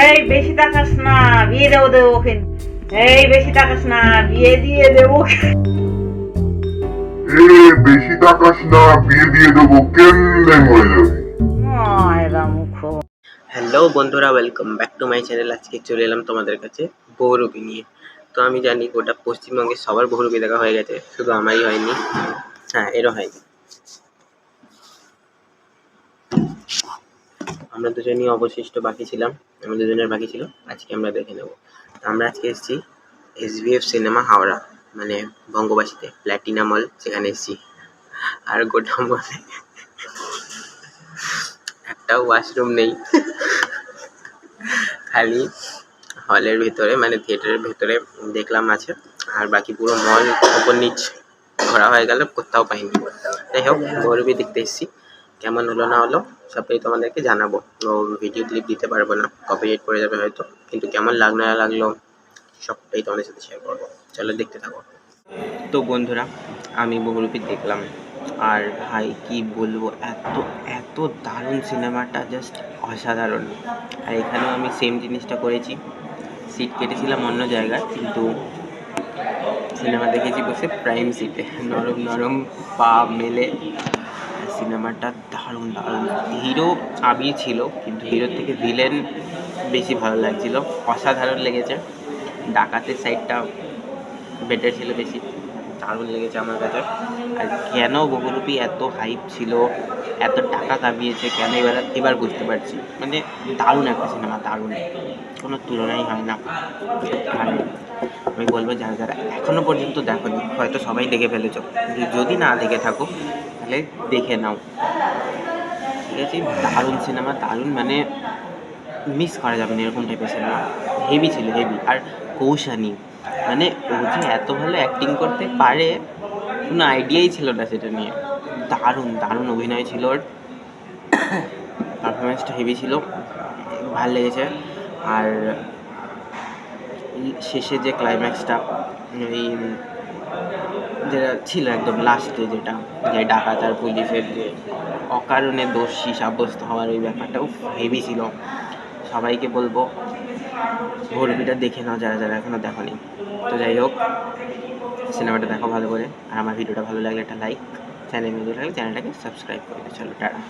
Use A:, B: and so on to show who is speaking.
A: এই বেশি তাকাস না বিয়ে দেবো দেবো ওকে। এই বেশি তাকাস না বিয়ে দিয়ে দেবো।
B: এ বেশি তাকাস না বিয়ে দিয়ে দেবো কেমনে মরে যাবি?
C: হ্যালো বন্ধুরা welcome back to my channel আজকে চলে এলাম তোমাদের কাছে বহুরূপী নিয়ে। তো আমি জানি গোটা পশ্চিমবঙ্গে সবার বহুরূপী দেখা হয়ে গেছে শুধু আমারই হয়নি। হ্যাঁ এরও হয়নি। আমরা দুজনই অবশিষ্ট বাকি ছিলাম। আমরা দুজনের বাকি ছিল। আজকে আমরা দেখে নেব। আমরা আজকে এসেছি এসবিএফ সিনেমা হাওড়া মানে বঙ্গবাসীতে প্ল্যাটিনা মল, সেখানে এসেছি। আর গোটা মলে একটা ওয়াশরুম নেই। খালি হলের ভিতরে মানে থিয়েটারের ভিতরে দেখলাম আছে। আর বাকি পুরো মল ওপর নিচ ঘোরা হয়ে গেল, কোথাও পাইনি। যাই হোক গৌরবী দেখতে এসেছি। কেমন হলো না হলো, সবটাই তোমাদেরকে জানাব। তো ভিডিও ক্লিপ দিতে পারব না কপিরাইট পড়ে যাবে হয়তো, কিন্তু কেমন লাগল না লাগল, সবটাই তোমাদের সাথে শেয়ার করব। চলো দেখতে থাকো। তো বন্ধুরা, আমি বহুরূপী দেখলাম, আর ভাই কি বলব, এত এত দারুণ সিনেমাটা জাস্ট অসাধারণ। আর এখানেও আমি সেম জিনিসটা করেছি সিট কেটেছিলাম অন্য জায়গায়, কিন্তু সিনেমা দেখেছি বসে প্রাইম সিটে নরম নরম পা মেলে সিনেমাটা দারুণ দারুণ। হিরো আমি ছিল, কিন্তু হিরোর থেকে ভিলেন বেশি ভালো লাগছিল। অসাধারণ লেগেছে। ডাকাতের সাইডটা বেটার ছিল বেশি। দারুণ লেগেছে আমার কাছে। আর কেন বহুরূপী এত হাইপ ছিল, এত টাকা কামিয়েছে, কেন এবার এবার বুঝতে পারছি। মানে দারুণ একটা সিনেমা দারুণ। কোনো তুলনাই হয় না। আমি বলব যারা যারা এখনও পর্যন্ত দেখোনি, হয়তো সবাই দেখে ফেলেছ। যদি না দেখে থাকো, তাহলে দেখে নাও। ঠিক আছে? দারুণ সিনেমা দারুণ মানে মিস করা যাবে না এরকম টাইপের সিনেমা হেভি ছিল হেভি আর কৌশানি। মানে ও যে এত ভালো অ্যাক্টিং করতে পারে, কোনো আইডিয়াই ছিল না সেটা নিয়ে। দারুণ দারুণ অভিনয় ছিল ওর। পারফরমেন্সটা হেভি ছিল, ভালো লেগেছে। আর শেষে যে ক্লাইম্যাক্সটা এই যেটা ছিল একদম লাস্টে যেটা, যে ডাকাত আর পুলিশের যে অকারণে দোষী সাব্যস্ত হওয়ার ওই ব্যাপারটাও হেভি ছিল। সবাইকে বলব ভোরবিটা দেখে নাও, যারা যারা এখনও দেখোনি। তো যাই হোক সিনেমাটা দেখো ভালো করে। আর আমার ভিডিওটা ভালো লাগলে একটা লাইক চ্যানেল ভিডিও লাগলে চ্যানেলটাকে সাবস্ক্রাইব করে চলো, টাটা।